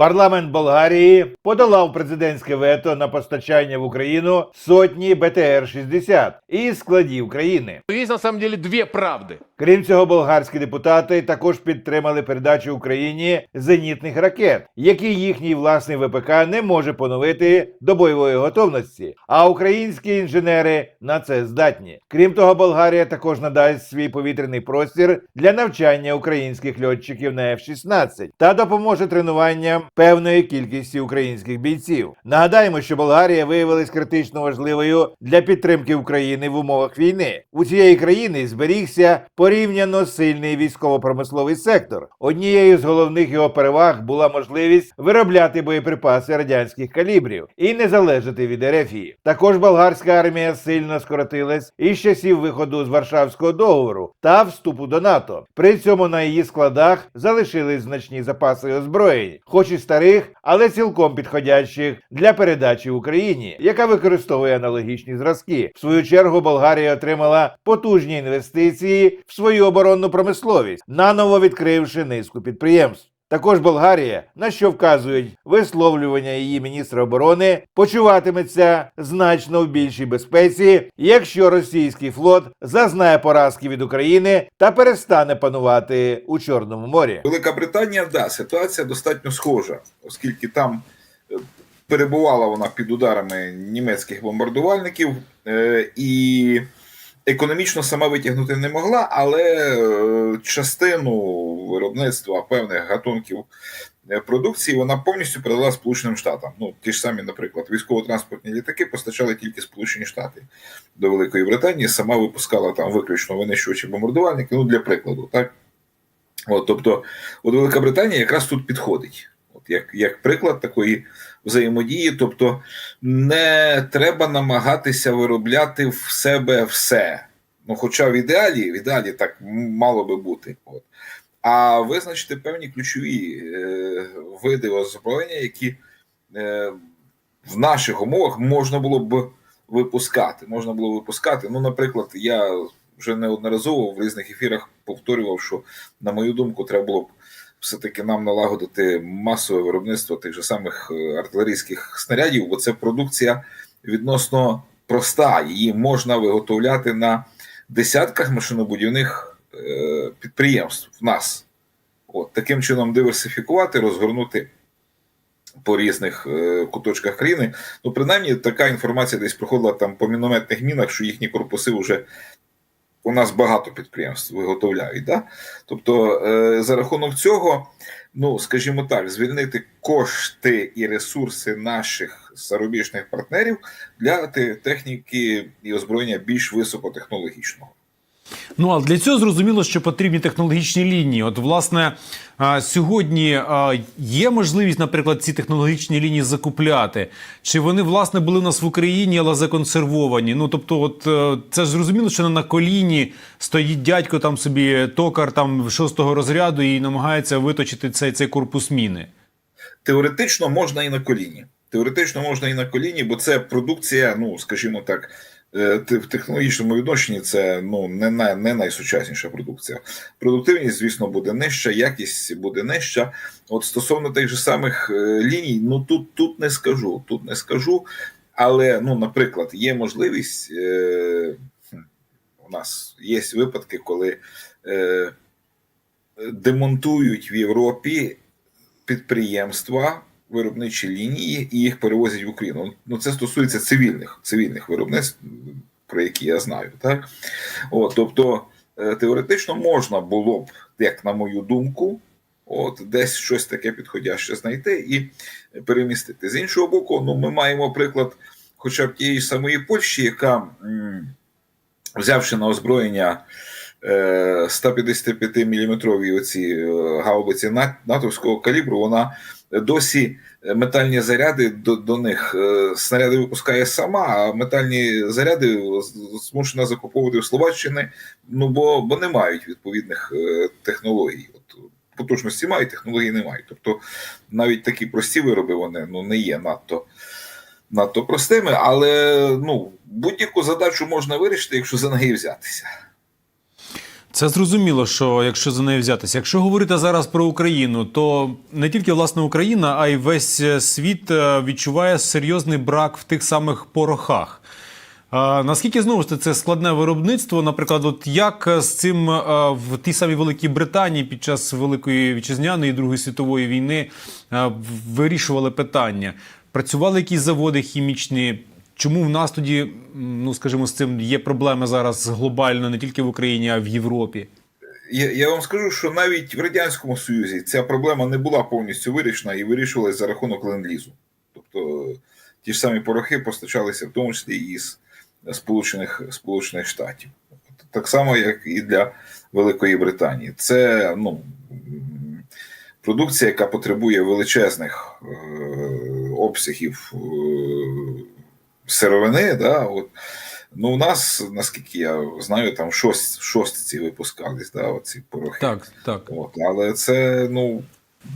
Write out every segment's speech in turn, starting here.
Парламент Болгарії подолав президентське вето на постачання в Україну сотні БТР-60 із складів країни. Есть на самом деле две правды. Крім цього, болгарські депутати також підтримали передачу Україні зенітних ракет, які їхній власний ВПК не може поновити до бойової готовності. А українські інженери на це здатні. Крім того, Болгарія також надасть свій повітряний простір для навчання українських льотчиків на F-16 та допоможе тренуванням певної кількості українських бійців. Нагадаємо, що Болгарія виявилась критично важливою для підтримки України в умовах війни. У цієї країни зберігся порівняно сильний військово-промисловий сектор. Однією з головних його переваг була можливість виробляти боєприпаси радянських калібрів і не залежати від Ерефії. Також болгарська армія сильно скоротилась із часів виходу з Варшавського договору та вступу до НАТО. При цьому на її складах залишились значні запаси озброєнь, хоч і старих, але цілком підходящих для передачі Україні, яка використовує аналогічні зразки. В свою чергу Болгарія отримала потужні інвестиції в свою оборонну промисловість, наново відкривши низку підприємств. Також Болгарія, на що вказують висловлювання її міністра оборони, почуватиметься значно в більшій безпеці, якщо російський флот зазнає поразки від України та перестане панувати у Чорному морі. Велика Британія, да, ситуація достатньо схожа, оскільки там е, перебувала вона під ударами німецьких бомбардувальників е, і економічно сама витягнути не могла, але е, частину виробництва певних гатунків е, продукції вона повністю передала Сполученим Штатам. Ну, ті ж самі, наприклад, військово-транспортні літаки постачали тільки Сполучені Штати до Великої Британії, сама випускала там виключно винищувачі бомбардувальники, ну для прикладу, так. От, тобто, от Велика Британія якраз тут підходить, от як, як приклад такої взаємодії. Тобто, не треба намагатися виробляти в себе все. Ну, хоча в ідеалі, в ідеалі так мало би бути. От. А визначити певні ключові е, види озброєння, які е, в наших умовах можна було б випускати. Можна було випускати. Ну, наприклад, я вже неодноразово в різних ефірах повторював, що, на мою думку, треба було б все-таки нам налагодити масове виробництво тих же самих е, артилерійських снарядів, бо це продукція відносно проста. Її можна виготовляти на десятках машинобудівних е, підприємств в нас. От, таким чином диверсифікувати, розгорнути по різних е, куточках країни. Ну, принаймні, така інформація десь проходила там по мінометних мінах, що їхні корпуси вже у нас багато підприємств виготовляють. Да? Тобто, е, за рахунок цього, ну скажімо так, звільнити кошти і ресурси наших зарубіжних партнерів для техніки і озброєння більш високотехнологічного. Ну а для цього зрозуміло, що потрібні технологічні лінії. От, власне, сьогодні є можливість, наприклад, ці технологічні лінії закупляти. Чи вони власне були в нас в Україні, але законсервовані? Ну тобто, от е, це ж зрозуміло, що на коліні стоїть дядько там собі токар там шостого розряду і намагається виточити цей, цей корпус міни. Теоретично можна і на коліні. Теоретично можна і на коліні, бо це продукція, ну скажімо так, в технологічному відношенні це ну не, най, не найсучасніша продукція. Продуктивність, звісно, буде нижча, якість буде нижча. От стосовно тих же самих е, ліній, ну тут, тут не скажу, тут не скажу. Але, ну, наприклад, є можливість. Е, у нас є випадки, коли е, демонтують в Європі підприємства, виробничі лінії і їх перевозять в Україну. Ну це стосується цивільних цивільних виробництв, про які я знаю. Так? От, тобто е, теоретично можна було б, як на мою думку, от десь щось таке підходяще знайти і перемістити. З іншого боку, ну ми маємо приклад, хоча б тієї самої Польщі, яка взявши на озброєння. 155 мм оці е, гаубиці натовського калібру, вона досі метальні заряди до, до них е, снаряди випускає сама, а метальні заряди змушена закуповувати в Словаччині, ну бо, бо не мають відповідних е, технологій. От, потужності мають, технологій не мають. Тобто навіть такі прості вироби вони ну, не є надто. Надто простими, але ну, будь-яку задачу можна вирішити, якщо за неї взятися. Це зрозуміло, що якщо за нею взятися. Якщо говорити зараз про Україну, то не тільки власне Україна, а й весь е, світ е, відчуває серйозний брак в тих самих порохах. Наскільки знову ж таки це складне виробництво? Наприклад, от як е, з цим в тій самій Великій Британії під час Великої вітчизняної і Другої світової війни вирішували питання? Працювали якісь заводи хімічні? Чому в нас тоді, ну скажімо, з цим є проблеми зараз глобально, не тільки в Україні, а в Європі? Я, я вам скажу, що навіть в Радянському Союзі ця проблема не була повністю вирішена і вирішувалась за рахунок ленд-лізу. Тобто ті ж самі порохи постачалися в тому числі і з Сполучених, Сполучених Штатів. Так само, як і для Великої Британії. Це ну, продукція, яка потребує величезних е, обсягів е, сировини. Да, от. Ну, у нас, наскільки я знаю, там шост, шостці випускались, да, оці порохи. Так, так. От, але це ну,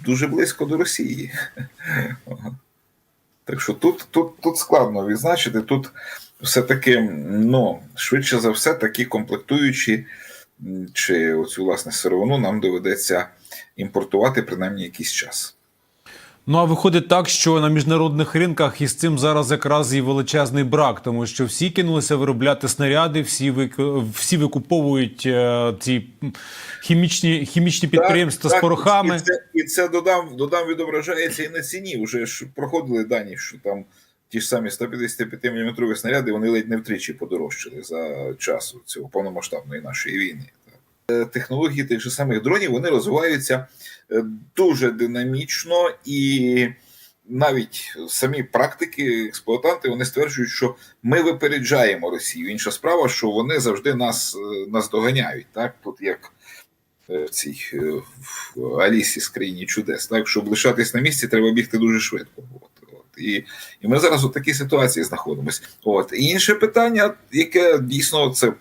дуже близько до Росії. так що тут, тут, тут складно відзначити. Тут все-таки, ну, швидше за все, такі комплектуючі чи оцю власне сировину нам доведеться імпортувати принаймні якийсь час. Ну а виходить так, що на міжнародних ринках із цим зараз якраз і величезний брак, тому що всі кинулися виробляти снаряди, всі вик- всі викуповують е, ці хімічні хімічні підприємства Так, з порохами. І це, і це додам, додам відображається і на ціні. Вже ж проходили дані, що там ті ж самі 155 мм снаряди вони ледь не втричі подорожчали за часу цього повномасштабної нашої війни. Е, Технології тих же самих дронів вони розвиваються е, дуже динамічно і. Навіть самі практики, експлуатанти, вони стверджують, що ми випереджаємо Росію. Інша справа, що вони завжди нас, е, нас доганяють. Так, тут як в цій в Алісі з країні чудес. Так, щоб лишатись на місці, треба бігти дуже швидко. От, от. І, і ми зараз у такій ситуації знаходимося. От. І інше питання, яке дійсно це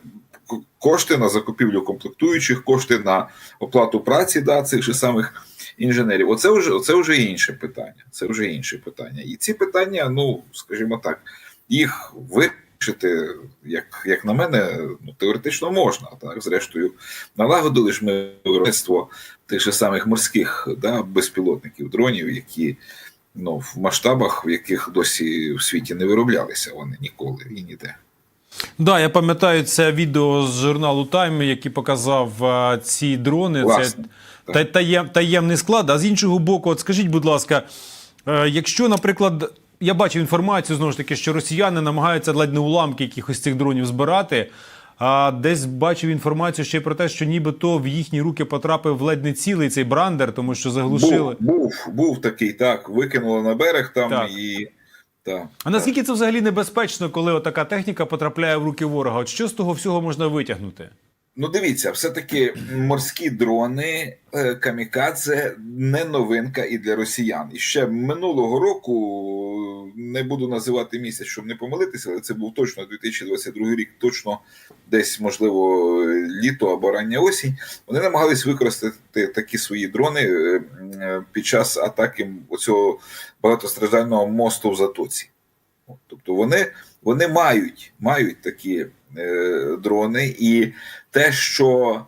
кошти на закупівлю комплектуючих, кошти на оплату праці да, цих же самих інженерів. Оце вже, оце вже інше питання. Це вже інше питання. І ці питання, ну, скажімо так, їх вирішити, як, як на мене, ну, теоретично можна. Так? Зрештою, налагодили ж ми виробництво тих же самих морських да, безпілотників, дронів, які ну, в масштабах, в яких досі в світі не вироблялися вони ніколи і ніде. Да, я пам'ятаю це відео з журналу Time, який показав е, ці дрони. Власне, це та, таєм, таємний склад. А з іншого боку, от скажіть, будь ласка, е, якщо, наприклад, я бачив інформацію знову ж таки, що росіяни намагаються ледь не уламки якихось цих дронів збирати. А десь бачив інформацію ще й про те, що нібито в їхні руки потрапив ледь не цілий цей брандер, тому що заглушили. Був, був, був такий, так, викинули на берег там Так. і. Так, А наскільки це взагалі небезпечно, коли така техніка потрапляє в руки ворога? От що з того всього можна витягнути? Ну, дивіться, все-таки морські дрони е, камікадзе не новинка і для росіян. І ще минулого року не буду називати місяць, щоб не помилитися, але це був точно 2022 рік, точно десь, можливо, літо або рання осінь. Вони намагались використати такі свої дрони е, е, під час атаки оцього багатостраждального мосту в Затоці. Тобто вони, вони мають, мають такі е, дрони, і те, що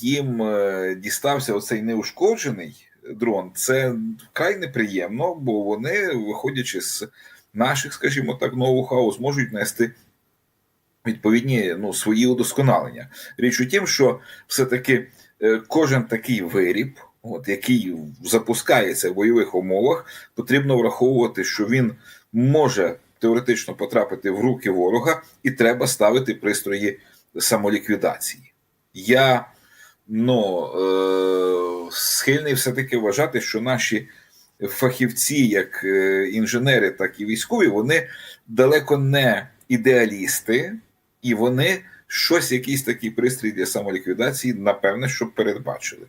їм е, дістався оцей неушкоджений дрон, це вкрай неприємно, бо вони, виходячи з наших, скажімо так, ноу-хау, зможуть нести відповідні ну, свої удосконалення. Річ у тім, що все-таки е, кожен такий виріб, от, який запускається в бойових умовах, потрібно враховувати, що він може теоретично потрапити в руки ворога, і треба ставити пристрої самоліквідації. Я ну, е, схильний все-таки вважати, що наші фахівці, як е, інженери, так і військові, вони далеко не ідеалісти, і вони щось, якийсь такий пристрій для самоліквідації, напевне, що передбачили.